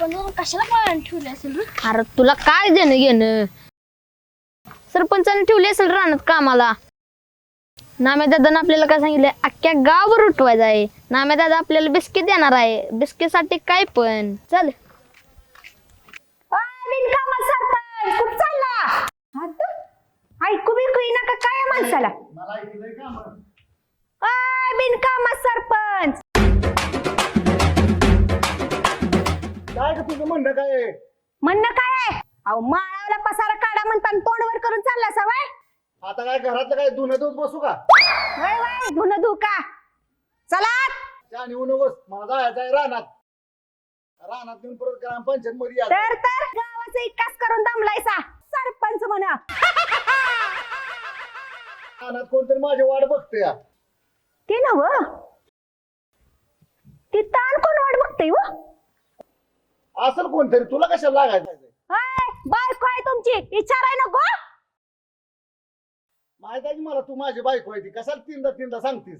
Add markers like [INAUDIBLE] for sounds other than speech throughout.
सरपंच कशाला पाळण ठेवले असेल रे? अरे तुला काय देणं घेणं? सरपंचाने ठेवले असेल रानात कामाला. नाम्या दादानं आपल्याला काय सांगितलंय? अख्ख्या गावभर उठवायचं आहे. नाम्या दादा आपल्याला बिस्किट देणार आहे. बिस्किटसाठी काय पण. चल. बिनकामा सरपंच कुठं चालला. ऐकू बिकू येईना का? काय माणसाला? बिनकामा सरपंच. काय का तुझं म्हणणं काय आहे? म्हणणं काय आहे? अहो माळावला पसारा काढा म्हणता तोंडवर करून चालला सवय आता काय घरातलं काय धुणं दूध बसू का? वय वय धुन धुका चला. त्या निवून बस मला जायचं आहे रानात. रानात नेऊन परत ग्रामपंचायत मध्ये या. तर तर गावाचा इकास करून दमलायसा. सरपंच म्हणा. रानात कोणतरी माझी वाट बघते या. ते नव ती ताण कोण वाट बघते व असेल कोणतरी तुला कशाला लागायचं? अय, बायको आहे तुमची विचाराय नको माहीत आहे की मला तू माझी बायको आहे ती? कशाला तीनदा तीनदा सांगतीस?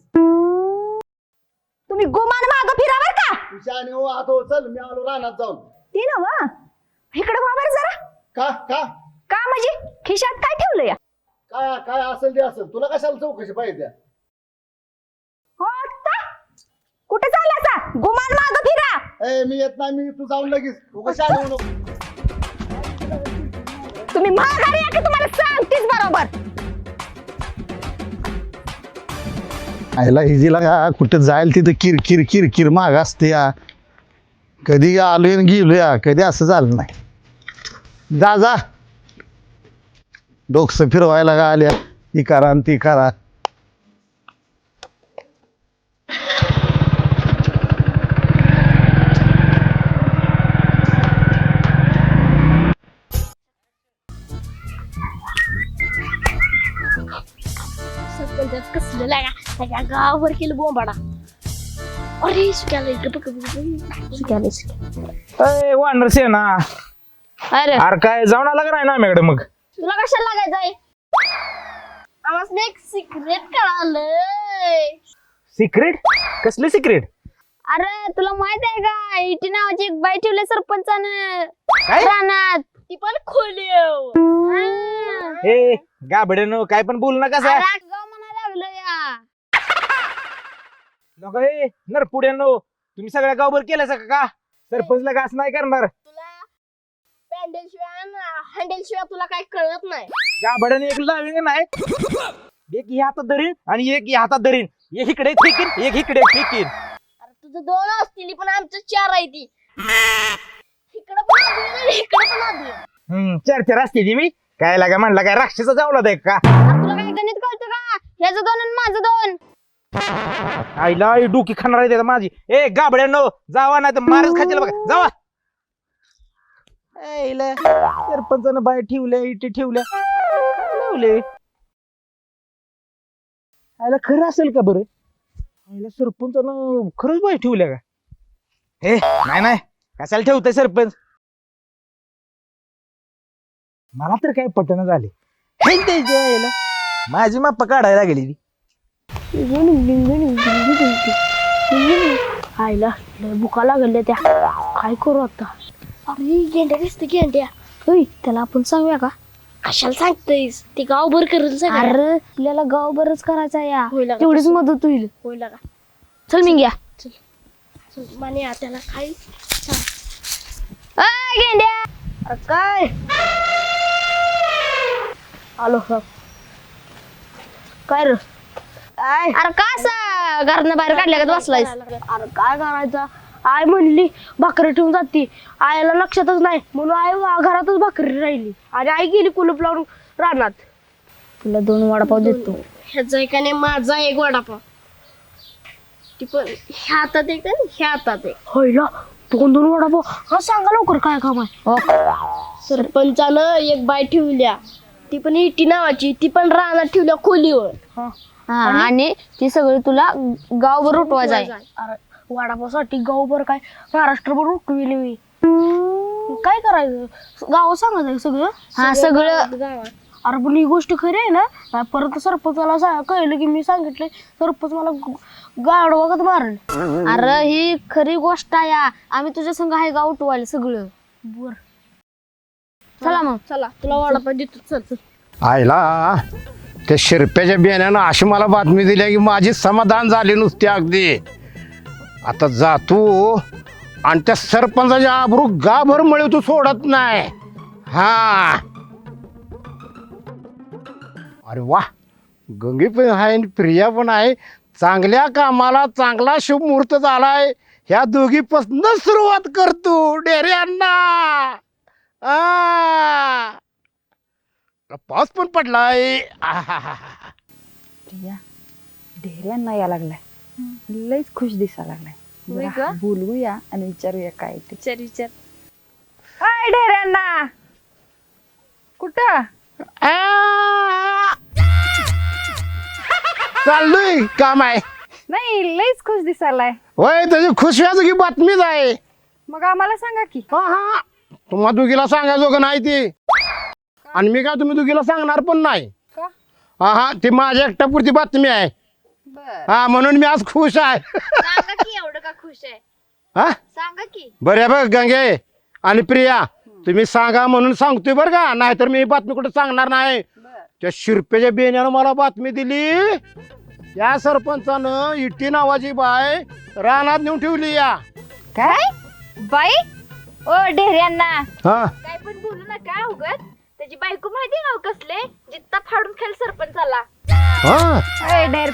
तुम्ही गुमान माग फिरावर का. तुझ्या आणि हो आता चल मी आलो रानात जाऊन. ती नव इकडे बाबर जरा. का? का? का म्हणजे? खिशात काय ठेवलं या? काय काय असेल ते असेल. तुला कशाला चौकशी पाहिजे? हो आत्ता? कुठे चालला सा गुमान माग फिरा. ए मी येत नाही मी तू जाऊन लगेच. तू कशा नको तुम्ही माघारी या की तुम्हाला सांगतेच बरोबर. आईला हिजीला का? कुठे जाईल तिथं किर किर किर किर माग असते या. कधी आलोय आणि गेलो या. कधी असं झालं नाही. जा जा. डोकसं फिरवायला का आल्या ही करा आणि ती करा. गावावर केलं बोंबाडा. अरे सुक्याला इकडे बघ सुक्याला सुक्या. अय वानर सेना अरे. अरे काय जाऊन आला का नाही ना आम्याकडे मग? तुला कशाला लागायचं आहे? आम्हाला एक सिक्रेट कळालंय. सिक्रेट कसले सिक्रेट अरे तुला माहीत आहे का? इटी नावाची एक बाई ठेवली सरपंचानं. काय? रानात. ती पण खोली हा. ए गाबड्यानो काय पण बोल नका सा अरे, म्हणायला लागलं या नको ए नरपुड्यानो तुम्ही सगळ्या गावभर केलं का? सरपंचला का असं नाही करणार. तुला पॅन्डल शिवाय हँडल शिवाय तुला काही कळत नाही. गाबड्याने एक लावीन नाही. एक या हातात धरीन आणि एक या हातात धरीन. एक इकडे फेकीन एक इकडे फेकीन. अरे तुझं दोन असतील पण आमचं चार आहे ती. इकडं पण आदळून आणि इकडं पण आदळून. हम्म चार चार असते ती मी. काय लागा म्हणला काय राक्षसा जावला दे का? अरे, तुला काय गणित कळतं का? ह्याचं दोन आणि माझं दोन. आईला ही डोकी खाणार आहे माझी. ए गाबड्यानो जावा नाही तर मारच खातील बघा. जावा. आईला सरपंचानं बाय ठेवल्या इटे ठेवल्या. ठेवले आईला खरं असेल का बरं? आईला सरपंचानं खरंच बाय ठेवल्या का? हे नाही नाही. कशाला ठेवतंय सरपंच? मला तर काय पटन झाले. हे त्याच्या आईला माझी माप्पा काढायला गेली ती आईला बुका लागल्या त्या. काय करू आता? अरे गेंड्या दिसते गेंड्या. होय त्याला आपण सांगूया का? कशाला सांगतेस ते गाव बर करेल सगळं अरे आपल्याला गाव बरंच करायचं या. होय लागा तेवढीच. मदत होईल. होईल का चल मी घ्या. माने त्याला अय, गेंड्या. अरे काय? आलो हो. काय रे? काय अरे का असा घरानं बाहेर काढल्या का बसलायस? अरे काय करायचं? आई म्हणली भाकरी ठेवून जाते. आईला लक्षातच नाही. म्हणून आई वा- घरातच भाकरी राहिली. आणि आई गेली कुलूप लावून रानात. तुला दोन वडापाव देतो. ह्याचा एक आणि माझा एक वडापाव. ती पण ह्या हातात एक आणि ह्या हातात एक. होयला दोन दोन वडापाव. हा सांगा लवकर काय काम आहे. हो. सरपंचानं एक बाय ठेवल्या. ती पण इटी नावाची. ती पण रानात ठेवल्या खोलीवर. हा. आणि ती सगळी तुला गावभर उठवायचं आहे. अरे वडापावसाठी गावभर काय महाराष्ट्रभर उठविली मी. काय करायचं? गाव सांगायचं सगळं. हा सगळं अरे पण ही गोष्ट खरी आहे ना? नाही परत सरपंचाला सा- कळलं की मी सांगितलं सरपंच मला गाड वगैरे मारल. अरे ही खरी गोष्ट आहे या. आम्ही तुझ्या संग आहे गाव उठवायला सगळं. बर. चला मग. चला तुला वडापाव देतो. चल चल. आयला. त्या शिरप्याच्या बियाण्यानं अशी मला बातमी दिली की माझी समाधान झाली नुसती अगदी. आता जातो आणि त्या सरपंचाच्या आबरू गाभर मळे तू सोडत नाही. हा. अरे वा. गंगी पण आहे आणि प्रिया पण आहे. चांगल्या कामाला चांगला शुभ मुहूर्त झालाय. ह्या दोघीपासून सुरुवात करतो. डेऱ्यांना आ. पाऊस पण पडलाय. आहाहाहा. प्रिया ढेऱ्यांना या लागलाय. लयच खुश दिसा लागलाय. होय जरा का? बोलवूया आणि विचारूया काय ते. विचार विचार. काय ढेऱ्यांना कुठं? आ! चाललोय काम आहे. नाही लयच खुश दिसालाय होय त्याची खुश व्हायची बातमीच आहे. मग आम्हाला सांगा की. हा हा. तुम्हा दुगीला सांगायचो का नाही ती? आणि मी काय तुम्ही दुगीला सांगणार पण नाही. का? हा हा ती माझ्या एकट्यापुरती बातमी आहे. बर. हा म्हणून मी आज खुश आहे. सांगा की एवढं का खुश आहे? हा? सांगा की. बरं बघ गंगे आणि प्रिया तुम्ही सांगा म्हणून सांगतोय बरं का? नाहीतर मी ही बातमी कुठे सांगणार नाही. त्या शिरपेच्या बेण्यानं मला बातमी दिली. या सरपंचानं इटी नावाची बाय रानात नेऊन ठेवली या. काय? बाई? ओ ढेऱ्यांना. हा. काय पण बोलू नका उगत त्याची बायको माहिती ना कसले? जित्ता फाडून खेळ सरपंचाला. हा? अय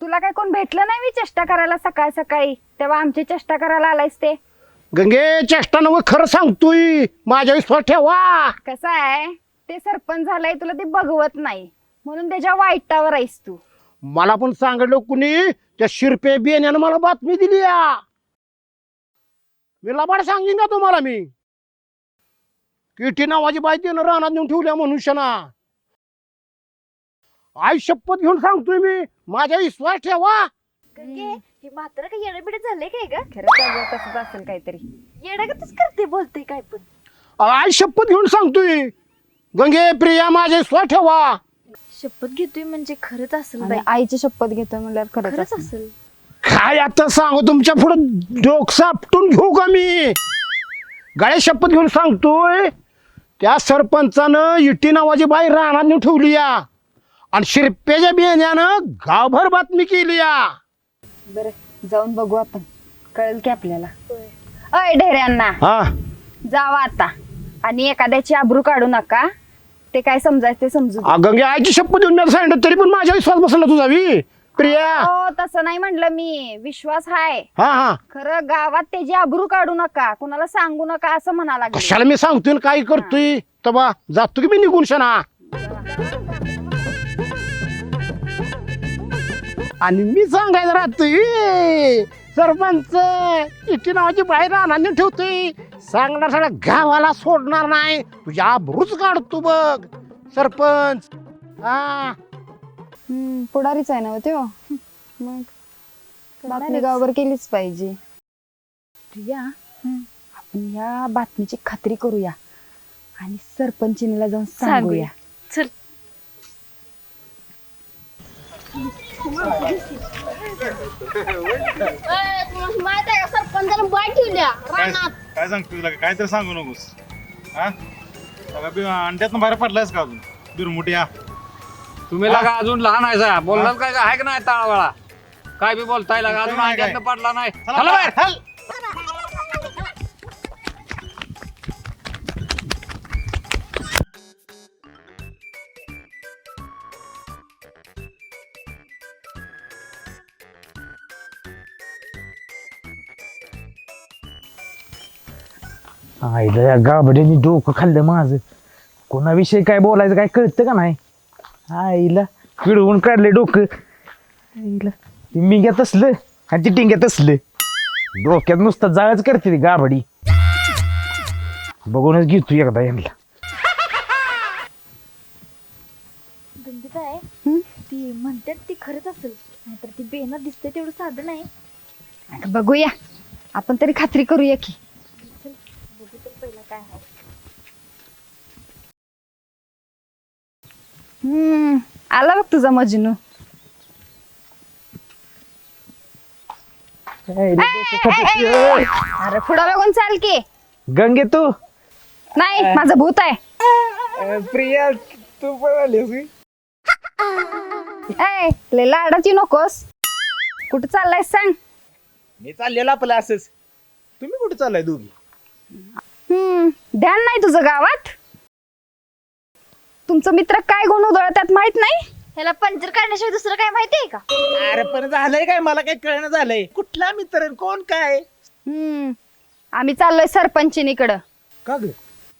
तुला काय कोण भेटलं नाही मी चेष्टा करायला सकाळ सकाळी? तेव्हा आमची चेष्टा करायला आलायस ते. गंगे चेष्टा नव खरं सांगतोय. माझ्या विश्वास ठेवा. कसं आहे? ते सरपंच झालंय तुला ते बघवत नाही. म्हणून त्याच्या वाईटावर आहेस तू. मला पण सांगितलं कुणी? त्या शिरपे बेण्यानं मला बातमी दिली या. मी लबाड सांगीन का तुम्हाला मी? किटी नावाची बाई त्यानं रानात नेऊन ठेवल्या मनुष्याना आई शपथ घेऊन सांगतोय मी माझ्या विश्वास ठेवा. ही मात्र काय येडबिड झाले काय ग? अगं तसंच असेल काहीतरी. येडागतच करते बोलते काय पण. आई शपथ घेऊन सांगतोय गंगे प्रिया माझ्या विश्वास ठेवा. शपथ घेतोय म्हणजे खरंच असेल आणि आईची शपथ घेतोय म्हणल्यावर खरंच खरंच असेल. असेल. काय आता सांगू तुमच्यापुढे डोकसा आपटून घेऊ का मी? गाड्या शपथ घेऊन सांगतोय त्या सरपंचानं इटी नावाची बाई रानात नेऊन ठेवली या. आणि शिरपेच्या बियाण्यानं गावभर बातमी केली या. बरं जाऊन बघू आपण. कळेल की आपल्याला. अय ढेऱ्यांना. हा. जावा आता. आणि एखाद्याची आबरू काढू नका. ते काय समजायचं ते समजू दे. आ, गंगे आईची शपथ देऊन मी सांगितलं तरी पण माझ्या विश्वास बसला तुझा वी प्रिया! हो तसं नाही म्हणलं मी. विश्वास हाय. हा हा. खरं गावात त्याची आबरू काढू नका. कुणाला सांगू नका असं म्हणा लागले. कशाला मी सांगतोय आणि काय करतोय? तबा जातो की मी निघून शना? आणि मी सांगायचं राहतोय "ए, सरपंच इथे नावाची बाहेर राहणार ठेवतोय. सांगणार सगळ्या गावाला सोडणार नाही. तुझ्या आबरूच काढतो बघ. सरपंच हा. हम्म, पुढारीच आहे ना हो त्यो [LAUGHS] मग बातमी गावभर केलीच पाहिजे. प्रिया आपण या बातमीची खात्री करूया आणि सरपंचिनीला जाऊन सांगूया. चल. माहीत आहे का सरपंचाला बाय ठेवल्या काय काय सांगतो तुला? काय तर सांगू नकोस. हा? सगळा बी अंड्यातनं बाहेर पडलायस का अजून? बिरमुट्या तुम्ही लगा अजून लहान आहे सा बोलणार काय आहे का नाही ताळवाळा? काय बी बोलताय लगा अजून काय. पडला नाही. चला चला बाहेर. आईला या गाबड्याने डोकं खाल्लं माझं. कोणाविषयी काय बोलायचं काय कळतं का नाही? आईला पिळवून काढले डोकं. आईला. ते मिंग्यात असलं आणि ती टिंग्यात असलं डोक्यात नुसतं जाळच करते ती गाबडी बघूनच घेतो एकदा यांना. गंगीत आहे ती म्हणतात ती खरंच असेल. नाहीतर ती बेना दिसते तेवढं साधं नाही. बघूया. आपण तरी खात्री करूया की बघू तर पहिला काय आहे हम्म आला बघ तुझा मजनू. अरे पुढं बघून चाल की. गंगे तू? नाही माझं भूत आहे. प्रिया तू पण आलीस ए लय लाडाची नकोस. कुठं चाललाय सांग. मी चाललेलो आपलं असंच. तुम्ही कुठे चाललाय दोघी? हम्म ध्यान नाही तुझं गावात? तुमचं मित्र काय गुण उधळतात माहीत नाही? ह्याला पंचर काढण्याशिवाय दुसरं काय माहितीये का? अरे पण झालंय काय? मला काही कळणं झालंय. कुठला मित्र आणि कोण काय? हम्म. आम्ही चाललोय सरपंचिनीकडं का ग?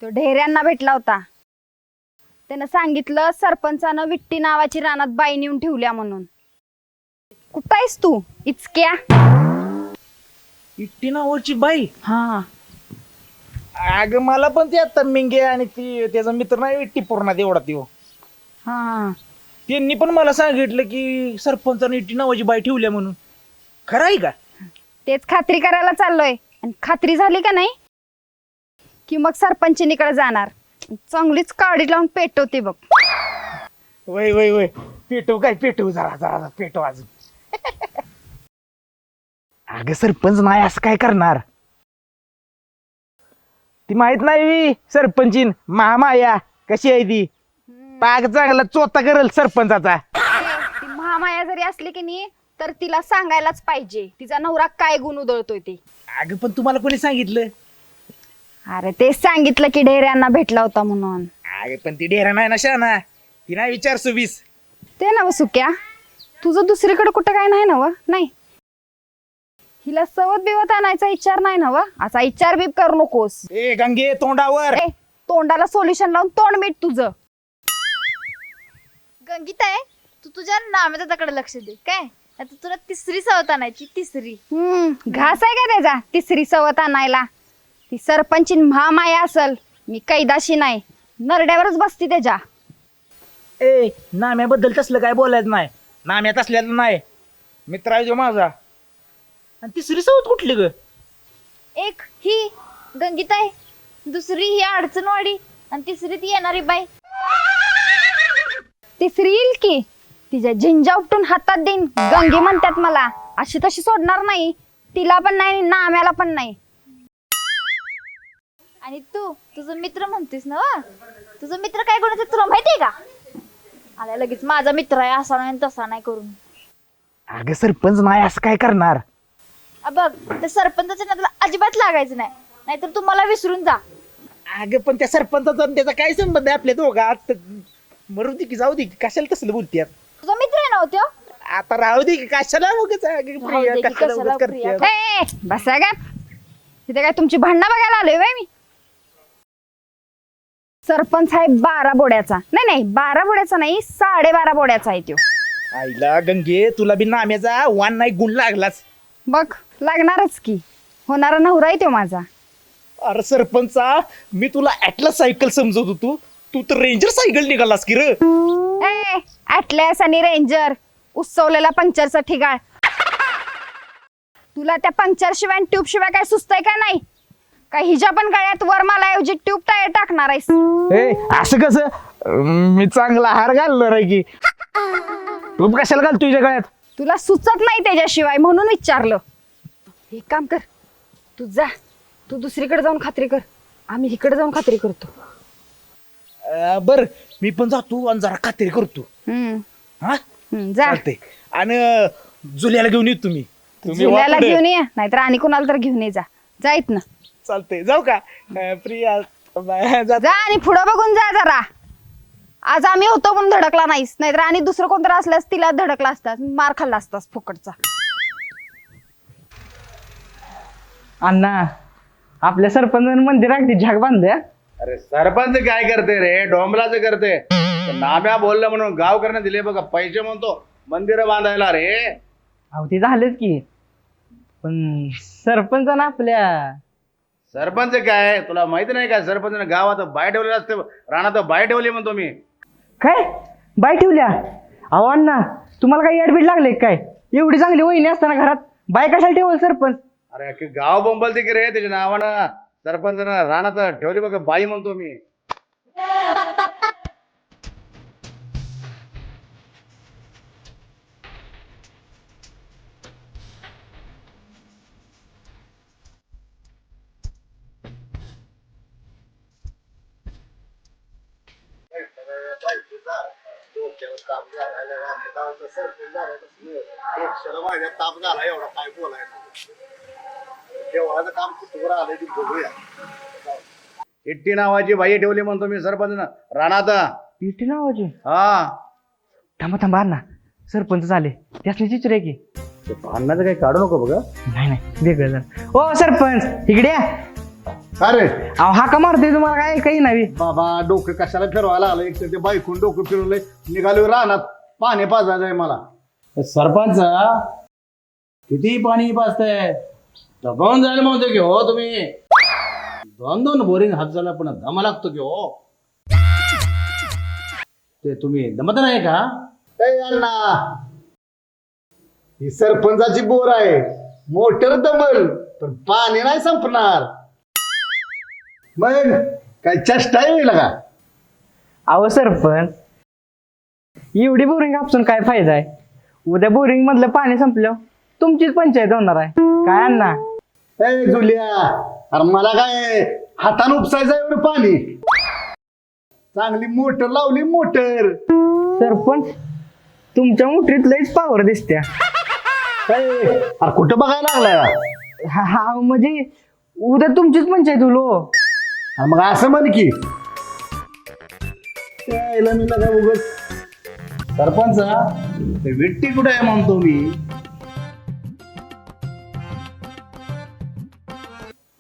तो ढेऱ्यांना भेटला होता. त्यानं सांगितलं सरपंचानं विट्टी नावाची रानात बाई नेऊन ठेवल्या म्हणून. कुठं आहेस तू? इचक्या. इट्टी नावाची बाई? हा. अग मला पण ते आता मिंगे आणि ती त्याचा मित्र नाही इट्टी पूर्ण एवढा त्यो. हा. त्यांनी पण मला सांगितलं की सरपंचाने इट्टी नावाची बाई ठेवल्या म्हणून. खरं आहे का? तेच खात्री करायला चाललोय. आणि खात्री झाली का नाही? की मग सरपंचिनीकडे जाणार. चांगलीच काडी लावून पेटवते बघ. वय वय वय. पेटव काय? पेटव जरा जरा जरा. पेटव अजून. [LAUGHS] अगं सरपंच नाही असं काय करणार? ती माहीत नाही वी सरपंचीन. महामाया कशी आहे ती? पाग चांगला चोता करेल सरपंचाचा. ती महामाया जरी असली की नाही तर तिला सांगायलाच पाहिजे. तिचा नवरा काय गुण उधळतोय ते. अगं पण तुम्हाला कोणी सांगितलं? अरे तेच सांगितलं की ढेऱ्यांना भेटला होता म्हणून. अगं पण ती डेरा नाही ना शाना. ती नाही विचार सुवीस ते ना सुक्या. तुझं दुसरीकडे कुठं काय नाही ना व? नाही. हिला सवत बिवत आणायचा विचार नाही ना व? असा विचार बीप करू नकोस. ए गंगे तोंडावर. ए तोंडाला सोल्युशन लावून तोंड मीठ तुझं. गंगीता आहे तू तुझ्या नामेदादाकडे लक्ष दे काय? आता तुला तिसरी सवत आणायची तिसरी. हम्म घास आहे का त्याचा? तिसरी सवत आणायला. ती सरपंची महामाया असल मी कैदाशी नाही. नरड्यावरच बसती त्याच्या. ए नाम्याबद्दल तसलं काय बोलायचं नाही. नाम्यात असल्याचं नाही. मित्र आहे जो माझा. आणि तिसरी सवत कुठली ग? एक ही गंगीता आहे. दुसरी ही अडचणवाडी आणि तिसरी ती येणारी बाई. तिसरी येईल की? तिच्या झिंजा उपटून हातात देईन. गंगे म्हणतात मला. अशी तशी सोडणार नाही. तिला पण नाही नाम्याला पण नाही. आणि तू तुझं मित्र म्हणतेस ना वा? तुझं मित्र काय कोणाचं? तुला माहितीये का? आल्या लगेच माझा मित्र आहे. असा नाही आणि तसा नाही करून. अगं सरपंच नाही असं काय करणार? आ बघ त्या सरपंचाच्या नादाला अजिबात लागायचं नाही. नाहीतर तू मला विसरून जा. अगं पण त्या सरपंचाचा आणि त्याचा काय संबंध आहे आपल्या दोघात? मरू दे की जाऊ दे की कशाला तसलं बोलतेत तुझा मित्र आहे ना हो त्यो? आता राहू दे की कशाला उगाच अगं राहू प्रिया, दे की कशाला कशाला उगाच प्रिया. करतेत? ए, ए, बसा का तिथे काय तुमची भांडणं बघायला आलोय मी? सरपंच आहे बारा बोड्याचा. नाही नाही बारा बोड्याचा नाही साडेबारा बोड्याचा आहे तो आईला गंगे तुला बी नाम्याचा वान नाही गुण लागलाच. बघ लागणारच की. होणारा नवरा आहे तो माझा. अरे सरपंचा मी तुला ऍटला सायकल समजत होतो. तू तर रेंजर सायकल निघालास की र. ए ॲटलॅस आणि रेंजर उत्सवलेला पंक्चरचा ठिगाळ तुला त्या पंक्चर शिवाय ट्यूब शिवाय काय सुचतंय का नाही? का हिच्या पण गळ्यात वरमाला ऐवजी ट्यूब टायर टाकणार आहेस? ए असं कसं? अं, मी चांगला हार घालणार आहे की. [LAUGHS] तू कशाला घाल तुझ्या गळ्यात? तुला सुचत नाही त्याच्याशिवाय म्हणून विचारलं. एक काम कर. तू जा. तू दुसरीकडे जाऊन खात्री कर. आम्ही इकडे जाऊन खात्री करतो. अं, बर. मी पण जातो आणि जरा खात्री करतो. हम्म, हा? हम्म, जा. चालते आणि अं, जुल्याला घेऊन येतो तुम्ही. पुढे. घेऊन ये. नाहीतर आणि कोणाला तर घेऊन ये जा. जाईत ना चालते जाऊ का? अं, प्रिया बाय, जा. जा आणि पुढं बघून जा जरा. आज आम्ही होतो पण धडकला नाहीस. नाहीतर आणि दुसरं कोणतं असल्यास तिला धडकला असतास. मार खाल्ला असतास फुकटचा. अण्णा आपल्या सरपंचाने मंदिर अगदी झाक बांधल्या अरे सरपंच काय करते रे? डोंबलाचं करते नाम्या बोललं म्हणून गाव करण्यात दिले बघा पैसे म्हणतो मंदिर बांधायला रे. अहो ते झालंच की. पण सरपंचानं आपल्या सरपंच काय? तुला माहिती नाही काय सरपंच गावात बाय ठेवलेलं असते राणात बाय ठेवली म्हणतो मी. काय? बाय ठेवल्या? अहो अण्णा तुम्हाला काही ऍडमिट लागले काय? एवढी चांगली वहिनी असताना घरात बाय कशाला ठेवल सरपंच? अरे अख्खी गाव बोंबल की रे त्याच्या नावानं सरपंचानं तर ठेवली बघ बाई म्हणतो मी. ताप झाला एवढा काय बोलायला काम कुठवर आलंय ते बघूया. इट्टी नावाची बाई ठेवली म्हणतो मी सरपंच राणात इथे नावाची? हा. थांबा थांबा ना सरपंच झाले. त्यासनी चित्र आहे की? ते भांडणाचं काही काढू नको बघ नाही नाही. वेगळं झालं. ओ सरपंच इकडे या. अरे अहो हा का मारते तुम्हाला काय? काही नाही. बाबा डोकं कशाला फिरवायला आलं? एक तर ते बायकून डोकं फिरवलंय. निघालो रानात. पाणी पाजायचं आहे मला सरपंच किती पाणी पाजताय? दबावून जायला म्हणतो की हो तुम्ही. दोन दोन बोरिंग हात झाला पण दमा लागतो की हो. ते तुम्ही दमत नाही का? अण्णा. ही सरपंचाची बोर आहे. मोटर दमल पण पाणी नाही संपणार. मग काय चेष्टा येईल का? अहो सरपंच एवढी बोरिंग कापसून काय फायदा आहे? उद्या बोरिंग मधलं पाणी संपलं तुमचीच पंचायत होणार आहे. काय अण्णा? ए जुलिया अरे मला काय हातानं उपसायचं बरं पाणी? चांगली मोटर लावली मोटर. सरपंच तुमच्या मोटरीत लईच पावर दिसत्या. अरे कुठं बघायला लागलाय? हा हा, म्हणजे उद्या तुमचीच पंचायत होलो अरे मग असं म्हण की. त्याला मी लगा उगत सरपंच विट्टी कुठे आहे म्हणतो मी?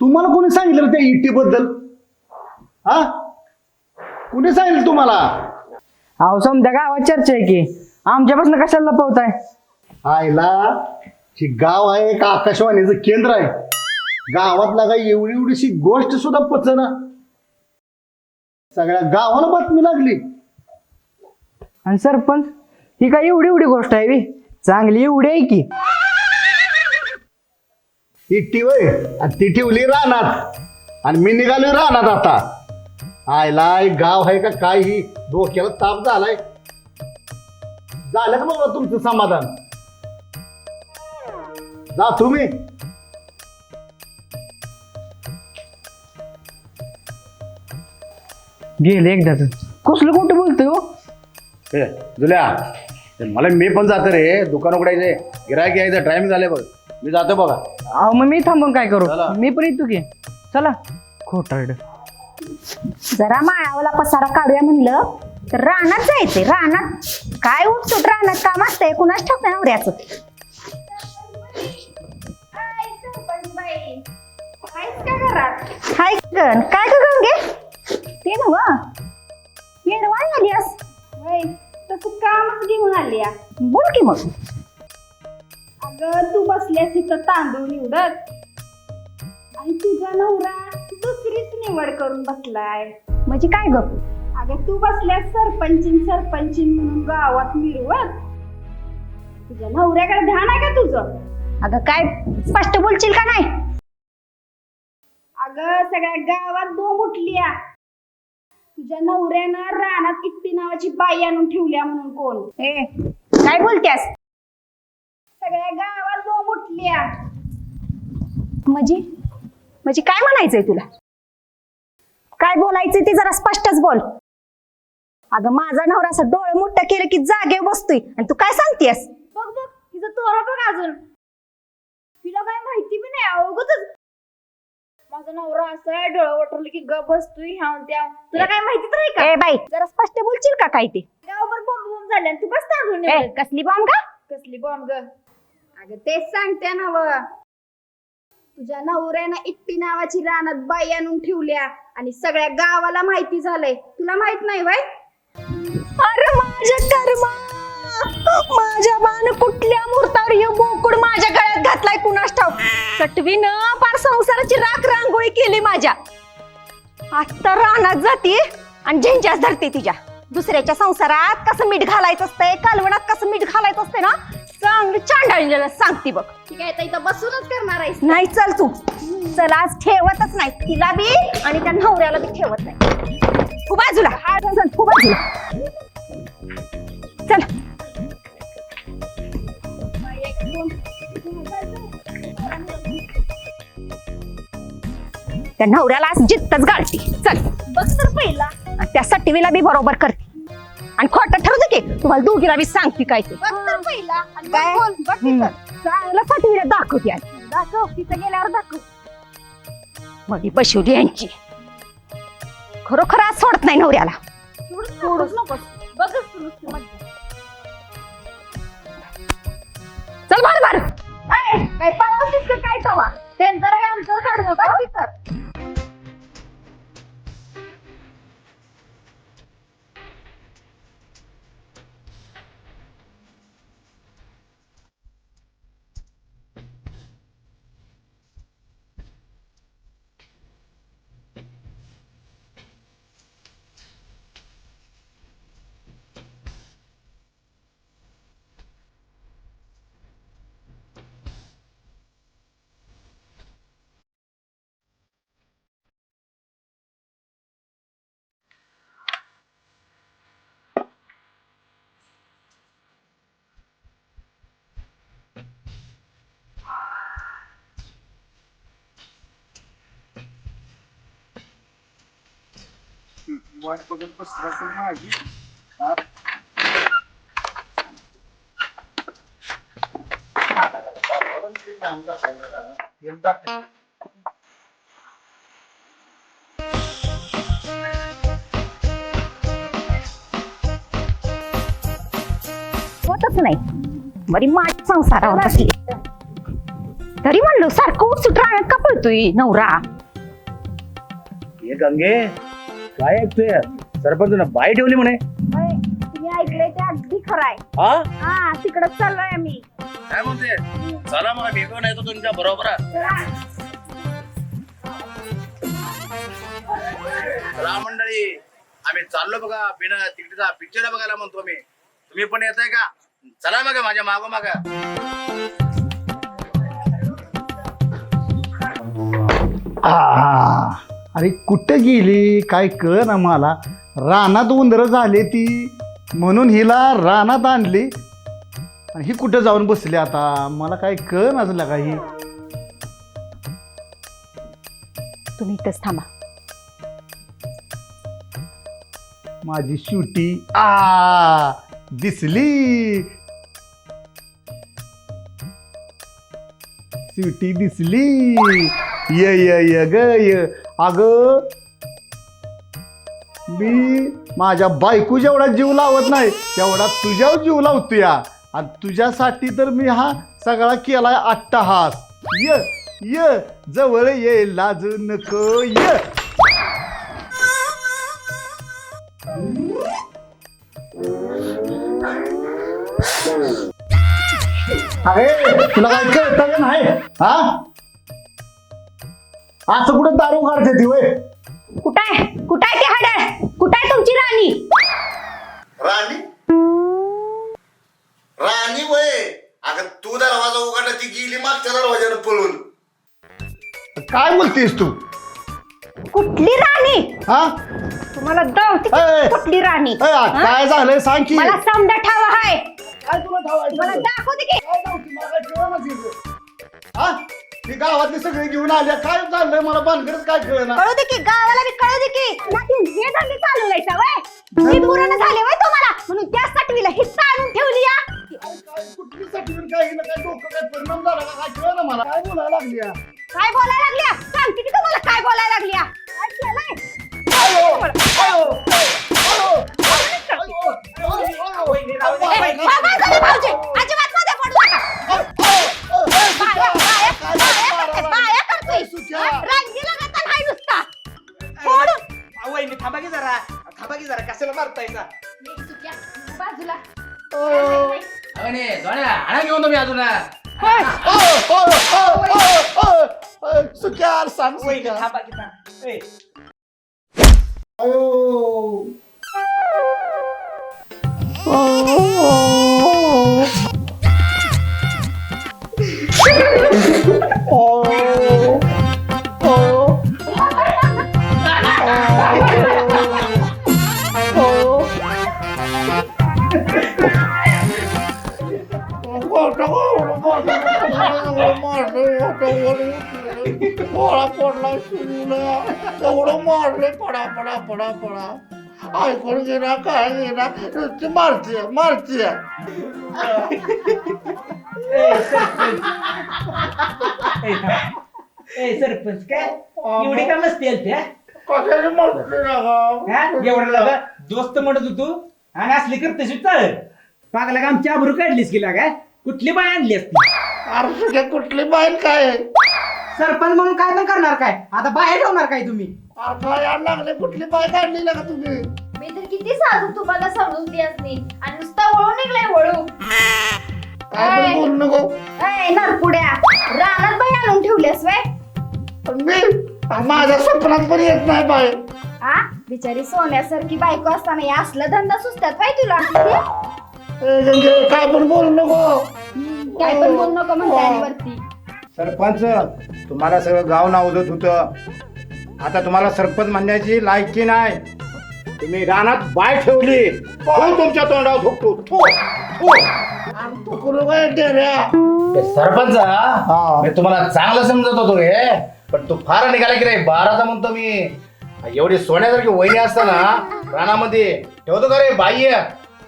तुम्हाला कोणी सांगितलं त्या इट्टी बद्दल हा? कुणी सांगितलं तुम्हाला? अहो समजा गावात चर्चा आहे की. आमच्यापासून कशाला लपवताय? आयला ही गाव आहे एक आकाशवाणीचं केंद्र आहे. गावातला काही एवढी एवढीशी गोष्ट सुद्धा पचना. सगळ्या गावाला बातमी लागली. आणि सरपंच ही काय एवढी एवढी गोष्ट आहे बी? चांगली एवढी आहे की. इट्टी वय. आणि ती ठेवली रानात. आणि मी निघालो रानात आता. आयला एक गाव आहे का काय ही डोक्याला ताप झालाय. झालं का बाबा तुमचं समाधान. जा तुम्ही. गेले एकदाच कसलं कुठं बोलतोय हो? ए जुल्या ते मला मी पण जातो रे. दुकान उघडायचे गिरायक यायचं टाइम झाले बघ. मी जातो बघा. अहो मग मी थांबून काय करू? चला. मी पण येतो की. चला. खोटारड. जरा माळावला पसारा काढूया म्हणलं तर रानात जायचंय रानात. काय उठसूट रानात काम असतंय कुणाच ठाक नवऱ्याचं. हाय गण काय ग गंगे ते नव येडवाय आलीस तसं कामच घेऊन आली बोल की मग. अगं तू बसल्यास इथं तांदूळ निवडत. आणि तुझा नवरा दुसरीच निवड करून बसलाय. म्हणजे काय ग? अगं तू बसल्यास सरपंचीन सरपंचीन म्हणून गावात मिरवत. तुझ्या नवऱ्याकडे ध्यान आहे का तुझं? अगं काय स्पष्ट बोलशील का नाही? अगं सगळ्या गावात बोंब उठलीया. तुझ्या नवऱ्यानं रानात इट्टी नावाची बाई आणून ठेवल्या म्हणून कोण? ए काय बोलतेस? सगळ्या गावात बोंब उठलीया म्हणजे म्हणजे काय म्हणायचंय तुला? काय बोलायचंय ते जरा स्पष्टच बोल. अगं माझा नवरा असं डोळे मोठं केलं की जागे बसतोय. आणि तू काय सांगतेस बघ बघ तिचं तोरा बघ अजून. तिला काय माहिती बी नाही अवगतच. माझा नवरा असं आहे डोळं वटरलं की ग बसतोय ह्या त्या. तुला काय माहिती तर आहे का? ए बाई जरा स्पष्ट बोलशील का काय ते? गावभर बॉम्ब बॉम्ब झाले आणि तू बस तांदूळ ए निवडत. कसली बॉम्ब का कसली बॉम्ब ग? अगं तेच सांगते ना व. तुझ्या नवऱ्यानं इट्टी नावाची रानात बाई आणून ठेवल्या आणि सगळ्या गावाला माहिती झालंय. तुला माहीत नाही वय? अरे माझ्या कर्मा! माझ्या बाण कुठल्या मुहूर्तावर हे बोकुड माझ्या गळ्यात घातलाय कुणास ठाव सटवीनं पार संसाराची राख रांगोळी केली माझ्या. आता रानात जाते आणि झेंच्याच धरते तिच्या. दुसऱ्याच्या संसारात कसं मीठ घालायचं असतंय कालवणात कसं मीठ घालायचं असतंय ना? चांगली चांडाळलेलं सांगते बघ. ठीक आहे इथं बसूनच करणार आहेस. नाही चल तू. चल आज ठेवतच नाही. तिला बी आणि त्या नवऱ्याला बी ठेवत नाही. तू बाजूला. हा चल तू बाजूला. चल. त्या नवऱ्याला आज जित्तच गाळते. चल. बघ तर पहिला. आणि त्या सटवीला बी बरोबर करते. आणि खोटं ठरवते की तुम्हाला दोघीला मी सांगते काय ते बघ तर पहिला आणि मग काय? बोल बघ हम्म. तिथं. चांगला साठी दाखवते आज. दाखव तिथं गेल्यावर दाखव मधी बसवली यांची खरोखर आज सोडत नाही नवऱ्याला सोडूच नकोस बघच तू नुसती मज्जा. चल बार बार ए, काय पळावतीस का काय तवा त्यांचं काय आमचं तिथं होतच नाही. बरी माझ्या संसारावर बसली तरी म्हणलो सारखं उठसूट राहण्यात का पळतोय नवरा? हे गंगे काय ऐकतोय? सरपंच ना बाई ठेवली म्हणे. होय, तुम्ही ऐकलंय ते अगदी खरं आहे. हा? हा तिकडच चाललोय आम्ही. काय म्हणते? चला मग मी पण येतो तुमच्या बरोबर. चला मंडळी आम्ही चाललो बघा बिना तिकीटचा पिक्चर बघायला म्हणतो मी तुम्ही पण येताय का? चला मग माझ्या मागो माग. आ, अरे कुठं गेली? काय कळ ना मला. रानात उंदरं झाली ती. म्हणून हिला रानात आणली. आणि ही कुठं जाऊन बसली आता? मला काय कळ ना का ही तुम्ही इथंच थांबा. माझी शिवटी आ दिसली. शिवटी दिसली. य य य ग य. अग. मी माझ्या बायको जेवढा जीव लावत नाही तेवढा तुझ्यावर जीव लावतो या. आणि तुझ्यासाठी तर मी हा सगळा केलाय अट्टहास. य य जवळ ये लाज नको य. अरे तुला काय कळत नाही? हा? असं कुठं दारू काढते ती वय कुठाय? कुठाय ते हाडळ कुठाय तुमची राणी? राणी? राणी वय. अगं तू दरवाजा उघडला ती गेली मागच्या दरवाजानं पळून. काय बोलतेस तू? कुठली राणी? हा? तुम्हाला दवते ए, कुठली राणी? ए, हा? काय झालंय? सांग की. मला समजा ठाव हाय काय तुला? मला दाखवते की. काय काय. हा गावातली सगळे घेऊन आल्या काय चाललंय मला भानगडच काय कळना. कळू दे की गावाला बी कळू दे की. हे धंदे चालू लायचा वय. मी पूर्ण झाले वय तुम्हाला. म्हणून त्या साठवीला हिस्सा आणून ठेवली या. काय कुठली certificate काय हिला काय डोकं काय परिणाम झाला का? काय कळना मला. काय बोलायला लागली या? काय बोलायला लागल्या? सांगते की तुम्हाला काय बोलायला लागल्या? काय केलंय? ए, Africa. Haba kita. Wait. Oh. Oh. Oh. Oh. Oh. Oh. Oh. Pola पडला शिवला एवढं मारले पडा पडा पडा पडा. ऐकून घेणार काय घेणार? नुसती मारते सरपंच. काय? एवढी का मस्ती आली कशाने मारते एवढा दोस्त म्हणत होतो आणि असली करते चाल. पागला का आमची आबरू काढलीस की काय कुठली बाय आणली असती? अरे कुठली बाईल काय? सरपंच म्हणून काय पण करणार काय? आता बाहेर ठेवणार काय तुम्ही? अरे लागले. कुठली बाय काढली ना का तुम्ही? मी तर किती साधू तुम्हाला समजून द्याच नाही. आणि नुसता वळू निघलाय वळू. काय पण बोलू नको. ए नरपुड्या. रानात बाई आणून ठेवल्यास वय पण मी माझ्या स्वप्नात पण येत नाही बाय आ? बिचारी सोन्यासारखी बायको असताना या असला धंदा सुचतात बाई तुला? ए, गंगे, काय पण बोलू नको. काय पण बोल नको म्हणते आणि वरती. सरपंच तुम्हाला सगळं गाव नावजत होतं. आता तुम्हाला सरपंच म्हणण्याची लायकी नाही. तुम्ही रानात बाय ठेवली. हो तुमच्या तोंडावर थुकतो थु, थु. ते सरपंच मी तुम्हाला चांगलं समजत होतो रे. पण तू फार निघाला की रे बाराचा म्हणतो मी. एवढी सोन्यासारखी वहिनी असताना रानामध्ये. ठेवतो का रे बाह्य?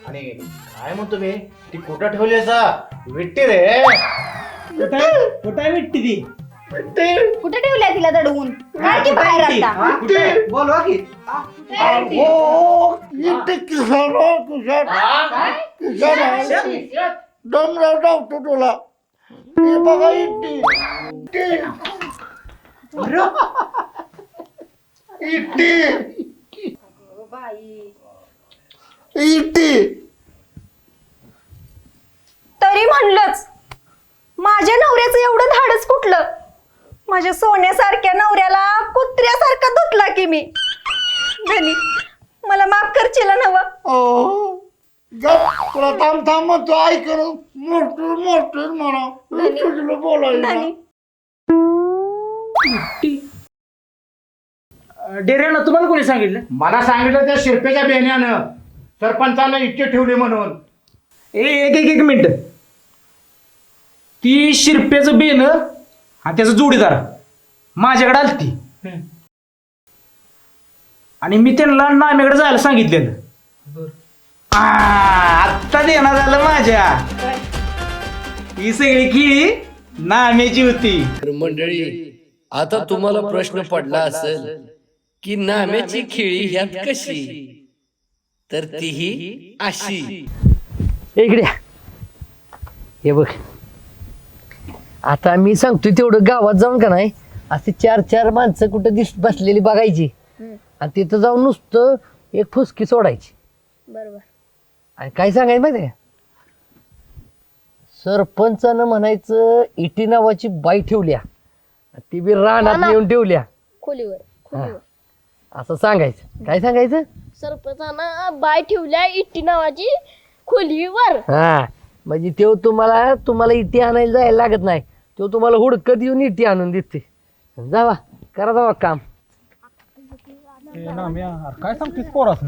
आणि काय म्हणतो मी? ती कुठं ठेवली असा? विट्टी रे. कुठे विट्टी ती? कुठे ठेवल्या तिला दडवून? काय की बाहेर आता. बोलवा की. तुला. हे बघा इट्टी इट्टी इट्टी तरी म्हणलंच. माझ्या नवऱ्याचं एवढं धाडच कुठलं? माझ्या सोन्यासारख्या नवऱ्याला कुत्र्यासारखा धुतला की मी. धनी मला माफ करशील नव. ओ गप तुला थांब थांब म्हणतो ऐक मोठं मोठं म्हणा. तुझलं बोलायला. डेऱ्यानं तुम्हाला कोणी सांगितलं? मला सांगितलं त्या शिरपेच्या बेण्यानं सरपंचानं इच्छा ठेवली म्हणून. ए एक एक एक मिनिट. ती शिरप्याचं बेन आणि त्याचं जोडीदार माझ्याकडे आलती आणि मी त्यांना नाम्याकडे जायला सांगितलेलं. आ, आत्ता देणार झालं माझ्या. ही सगळी किळी नाम्याची होती. तर मंडळी आता तुम्हाला प्रश्न पडला असेल की नाम्याची खेळी ह्यात कशी? तर तीही अशी. इकडे हे बघ. आता मी सांगतोय तेवढं गावात जाऊन का नाही असे चार चार माणसं कुठं दिस बसलेली बघायची. आणि तिथं जाऊन नुसतं एक फुसकी सोडायची. बरोबर. आणि काय सांगायचं माहिती सरपंचानं म्हणायचं इटी नावाची बाई ठेवल्या. ती बी रानात नेऊन ठेवल्या. खोलीवर खोलीवर. असं सांगायचं. काय सांगायचं? सरपंचानं बाय ठेवल्या इट्टी नावाची खोलीवर. हा. म्हणजे तो तुम्हाला तुम्हाला इटी आणायला जायला लागत नाही. तो तुम्हाला हुडकत येऊन इटी आणून देते. जावा करा जावा काम. काय सांगतेस पोरास.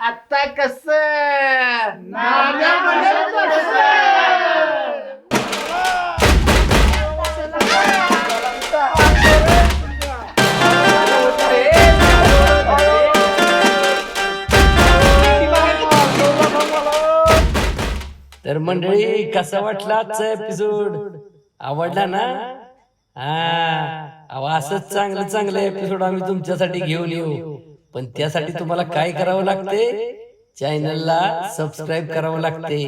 आता कस? मंडळी कसा वाटला आजचा एपिसोड आवडला ना? हा. असंच चांगलं चांगलं एपिसोड आम्ही तुमच्यासाठी घेऊन येऊ. पण त्यासाठी तुम्हाला काय करावं लागते? चॅनलला सबस्क्राईब करावं लागते.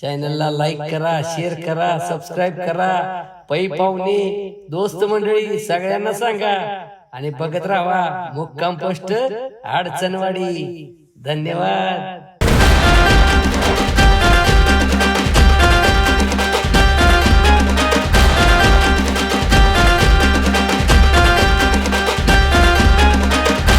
चॅनलला लाईक करा शेअर करा सबस्क्राईब करा. पै पाहुणे दोस्त मंडळी सगळ्यांना सांगा. आणि बघत राहा मुक्काम पोस्ट अडचणवाडी. धन्यवाद.